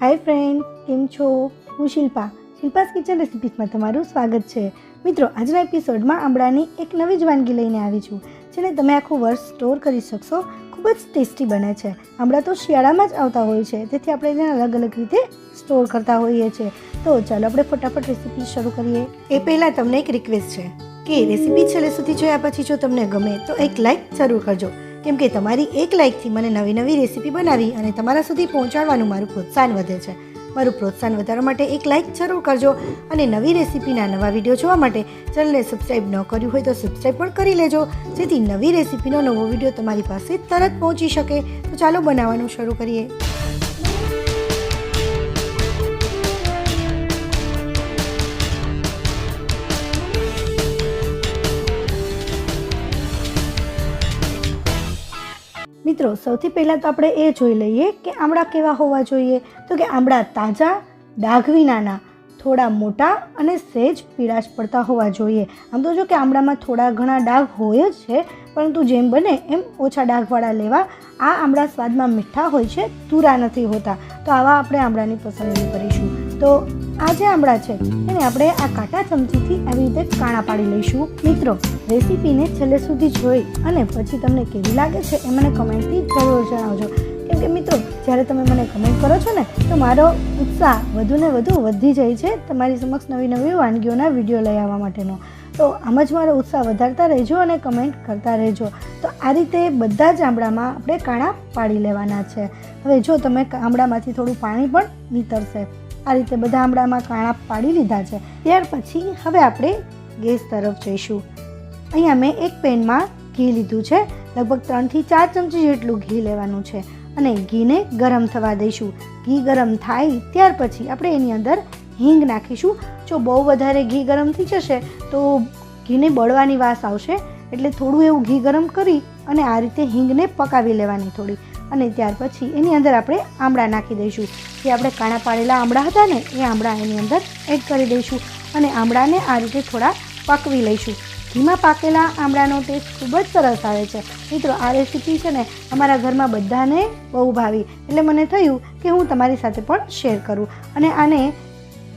હાય friend કેમ છો? હું શિલ્પા. શિલ્પાસ કિચન રેસિપીસમાં તમારું સ્વાગત છે. મિત્રો, આજના એપિસોડમાં આંબળાની એક નવી જ વાનગી લઈને આવી છું, જેને તમે આખું વર્ષ સ્ટોર કરી શકશો. ખૂબ જ ટેસ્ટી બને છે. આંબળા તો શિયાળામાં જ આવતા હોય છે, તેથી આપણે એને અલગ અલગ રીતે સ્ટોર કરતા હોઈએ છીએ. તો ચાલો આપણે ફટાફટ રેસીપી શરૂ કરીએ. એ પહેલાં તમને એક રિક્વેસ્ટ છે, કે રેસીપી છેલ્લે સુધી જોયા પછી જો તમને ગમે, તો એક લાઇક જરૂર કરજો. કેમ કે તમારી એક લાઇકથી મને નવી નવી રેસીપી બનાવી અને તમારા સુધી પહોંચાડવાનું મારું પ્રોત્સાહન વધે છે. મારું પ્રોત્સાહન વધારવા માટે એક લાઇક જરૂર કરજો અને નવી રેસીપીના નવા વીડિયો જોવા માટે ચેનલને સબસ્ક્રાઈબ ન કર્યું હોય તો સબસ્ક્રાઈબ પણ કરી લેજો. જેથી નવી રેસીપીનો નવો વીડિયો તમારી પાસે તરત પહોંચી શકે. તો ચાલો બનાવવાનું શરૂ કરીએ. મિત્રો, સૌથી પહેલાં તો આપણે એ જોઈ લઈએ કે આમળા કેવા હોવા જોઈએ. તો કે આમળા તાજા ડાઘ વિનાના થોડા મોટા અને સહેજ પીળાશ પડતા હોવા જોઈએ. આમ તો જો કે આમળામાં થોડા ઘણા ડાઘ હોય જ છે, પરંતુ જેમ બને એમ ઓછા ડાઘવાળા લેવા. આ આમળા સ્વાદમાં મીઠા હોય છે, તુરા નથી હોતા. તો આવા આપણે આમળાની પસંદગી કરીશું. તો આ જે આમળા છે એને આપણે આ કાંટા ચમચીથી આવી રીતે કાણા પાડી લઈશું. મિત્રો, રેસીપીને છેલ્લે સુધી જોઈ અને પછી તમને કેવી લાગે છે એ મને કમેન્ટથી જરૂર જણાવજો. કેમ કે મિત્રો, જ્યારે તમે મને કમેન્ટ કરો છો ને, તો મારો ઉત્સાહ વધુ ને વધુ વધી જાય છે તમારી સમક્ષ નવી નવી વાનગીઓના વીડિયો લઈ આવવા માટેનો. તો આમ જ મારો ઉત્સાહ વધારતા રહેજો અને કમેન્ટ કરતા રહેજો. તો આ રીતે બધા જ આંબળામાં આપણે કાણા પાડી લેવાના છે. હવે જો તમે આંબળામાંથી થોડું પાણી પણ નીતરશે. આ રીતે બધા આંબળામાં કાણા પાડી લીધા છે. ત્યાર પછી હવે આપણે ગેસ તરફ જઈશું. અહીંયા મેં એક પેનમાં ઘી લીધું છે. લગભગ ત્રણથી ચાર ચમચી જેટલું ઘી લેવાનું છે અને ઘીને ગરમ થવા દઈશું. ઘી ગરમ થાય ત્યાર પછી આપણે એની અંદર હિંગ નાખીશું. જો બહુ વધારે ઘી ગરમ થઈ જશે તો ઘીને બળવાની વાસ આવશે. એટલે થોડું એવું ઘી ગરમ કરી અને આ રીતે હિંગને પકાવી લેવાની થોડી. અને ત્યાર પછી એની અંદર આપણે આમળા નાખી દઈશું. જે આપણે કાણા પાડેલા આમળા હતા ને, એ આમળા એની અંદર એડ કરી દઈશું અને આમળાને આ રીતે થોડા પકવી લઈશું. ઘીમાં પાકેલા આમળાનો ટેસ્ટ ખૂબ જ સરસ આવે છે. મિત્રો, આ રેસીપી છે ને અમારા ઘરમાં બધાને બહુ ભાવી. એટલે મને થયું કે હું તમારી સાથે પણ શેર કરું અને આને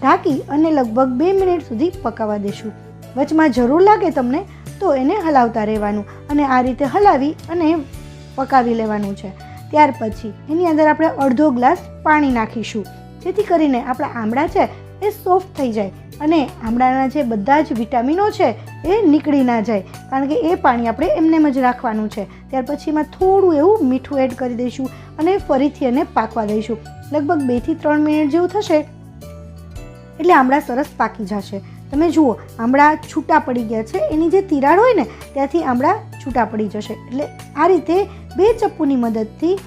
ઢાંકી અને લગભગ બે મિનિટ સુધી પકાવવા દેશું વચમાં જરૂર લાગે તમને તો એને હલાવતા રહેવાનું અને આ રીતે હલાવી અને પકાવી લેવાનું છે. ત્યાર પછી એની અંદર આપણે અડધો ગ્લાસ પાણી નાખીશું. જેથી કરીને આપણા આમળા છે એ સોફ્ટ થઈ જાય અને આમળાના જે બધા જ વિટામિનો છે એ નીકળી ના જાય. કારણ કે એ પાણી આપણે એમનેમ જ રાખવાનું છે. ત્યાર પછી એમાં થોડું એવું મીઠું એડ કરી દઈશું અને ફરીથી એને પાકવા દઈશું. લગભગ બેથી ત્રણ મિનિટ જેવું થશે. એટલે આમળા સરસ પાકી જશે. તમે જુઓ, આમળા છૂટા પડી ગયા છે. એની જે તિરાડ હોય ને, ત્યાંથી આમળા છૂટા પડી જશે. એટલે આ રીતે બે ચપ્પુની મદદથી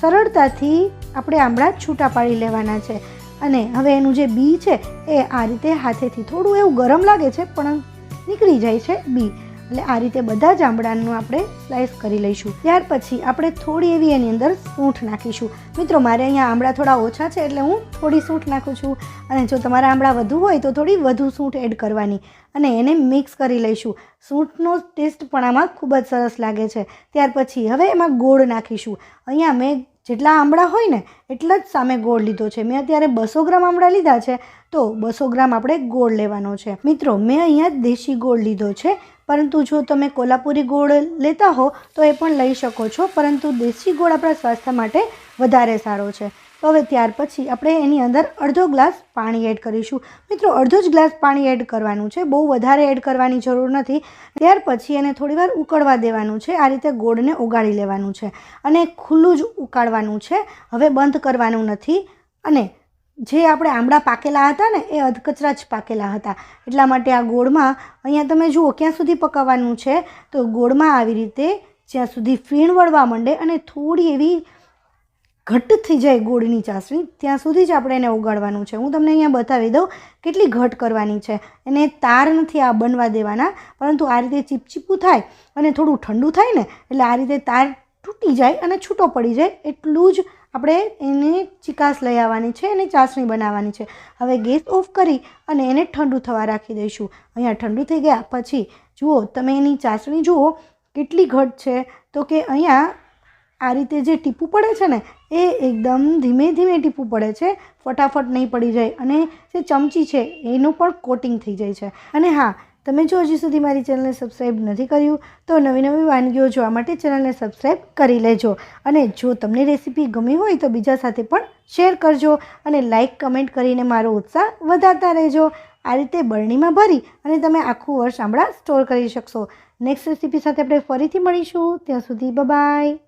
સરળતાથી આપણે આંબળા છૂટા પાડી લેવાના છે. અને હવે એનું જે બી છે, એ આ રીતે હાથેથી થોડું એવું ગરમ લાગે છે, પણ નીકળી જાય છે બી. એટલે આ રીતે બધા જ આંબળાનું આપણે સ્લાઇસ કરી લઈશું. ત્યાર પછી આપણે થોડી એવી એની અંદર સૂંઠ નાખીશું. મિત્રો, મારે અહીંયા આંબળા થોડા ઓછા છે એટલે હું થોડી સૂંઠ નાખું છું. અને જો તમારા આંબળા વધુ હોય તો થોડી વધુ સૂંઠ એડ કરવાની. અને એને મિક્સ કરી લઈશું. સૂંઠનો ટેસ્ટ પણ આમાં ખૂબ જ સરસ લાગે છે. ત્યાર પછી હવે એમાં ગોળ નાખીશું. અહીંયા મેં જેટલા આંબળા હોય ને, એટલા જ સામે ગોળ લીધો છે. મેં અત્યારે બસો ગ્રામ આમળા લીધા છે, તો બસો ગ્રામ આપણે ગોળ લેવાનો છે. મિત્રો, મેં અહીંયા દેશી ગોળ લીધો છે, પરંતુ જો તમે કોલ્હાપુરી ગોળ લેતા હો, તો એ પણ લઈ શકો છો, પરંતુ દેશી ગોળ આપણા સ્વાસ્થ્ય માટે વધારે સારો છે. હવે ત્યાર પછી આપણે એની અંદર અડધો ગ્લાસ પાણી એડ કરીશું. મિત્રો, અડધો જ ગ્લાસ પાણી એડ કરવાનું છે. બહુ વધારે એડ કરવાની જરૂર નથી. ત્યાર પછી એને થોડીવાર ઉકળવા દેવાનું છે. આ રીતે ગોળને ઉગાડી લેવાનું છે અને ખુલ્લું જ ઉકાળવાનું છે. હવે બંધ કરવાનું નથી. અને જે આપણે આંબળા પાકેલા હતા ને, એ અધકચરા જ પાકેલા હતા. એટલા માટે આ ગોળમાં અહીંયા તમે જુઓ, ક્યાં સુધી પકાવવાનું છે? તો ગોળમાં આવી રીતે જ્યાં સુધી ફીણ વળવા માંડે અને થોડી એવી ઘટ્ટ થઈ જાય ગોળની ચાસણી, ત્યાં સુધી જ આપણે એને ઉગાડવાનું છે. હું તમને અહીંયા બતાવી દઉં કેટલી ઘટ કરવાની છે. એને તાર નથી આ બનવા દેવાના, પરંતુ આ રીતે ચીપચીપું થાય અને થોડું ઠંડુ થાય ને, એટલે આ રીતે તાર તૂટી જાય અને છૂટો પડી જાય, એટલું જ આપણે એને ચિકાસ લઈ આવવાની છે અને ચાસણી બનાવવાની છે. હવે ગેસ ઓફ કરી અને એને ઠંડુ થવા રાખી દઈશું. અહીંયા ઠંડુ થઈ ગયા પછી, જુઓ, તમે એની ચાસણી જુઓ, કેટલી ઘટ છે. તો કે અહીંયા આ રીતે જે ટીપું પડે છે ને એ એકદમ ધીમે ધીમે ટીપું પડે છે, ફટાફટ નહીં પડી જાય અને જે ચમચી છે એનું પણ કોટિંગ થઈ જાય છે. અને હા, તમે જો હજી સુધી મારી ચેનલને સબસ્ક્રાઈબ નથી કર્યું, તો નવી નવી વાનગીઓ જોવા માટે ચેનલને સબસ્ક્રાઈબ કરી લેજો. અને જો તમને રેસીપી ગમી હોય તો બીજા સાથે પણ શેર કરજો અને લાઇક, કમેન્ટ કરીને મારો ઉત્સાહ વધારતા રહેજો. આ રીતે બરણીમાં ભરી અને તમે આખું વર્ષ આમળા સ્ટોર કરી શકશો. નેક્સ્ટ રેસીપી સાથે આપણે ફરીથી મળીશું. ત્યાં સુધી બાય